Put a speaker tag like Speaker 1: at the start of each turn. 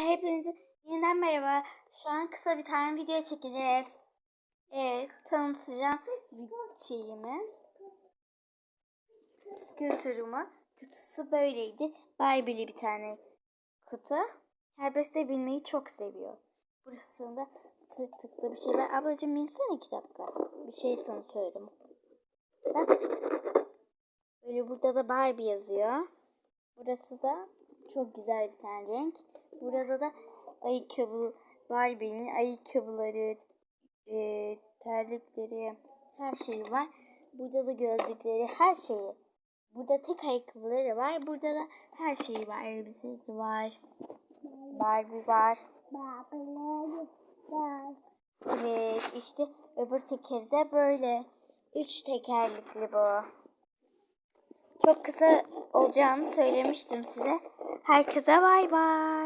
Speaker 1: Hepinize yeniden merhaba. Şu an kısa bir tane video çekeceğiz. Evet, tanıtacağım şeyimi. Scooter'ımı. Kutusu böyleydi. Barbie'li bir tane kutu. Herbes de bilmeyi çok seviyor. Burasında tık tıklı bir şeyler. Ablacığım insene iki dakika. Bir şey tanıtıyorum. Bak. Böyle burada da Barbie yazıyor. Burası da çok güzel bir tane renk. Burada da ayakkabı, Barbie'nin ayakkabıları, e, terlikleri, her şeyi var. Burada da gözlükleri, her şeyi. Burada tek ayakkabıları var. Burada da her şeyi var. Elbisesi var. Barbie var. Evet işte öbür tekeri de böyle. Üç tekerlikli bu. Çok kısa olacağını söylemiştim size. Herkese bay bay.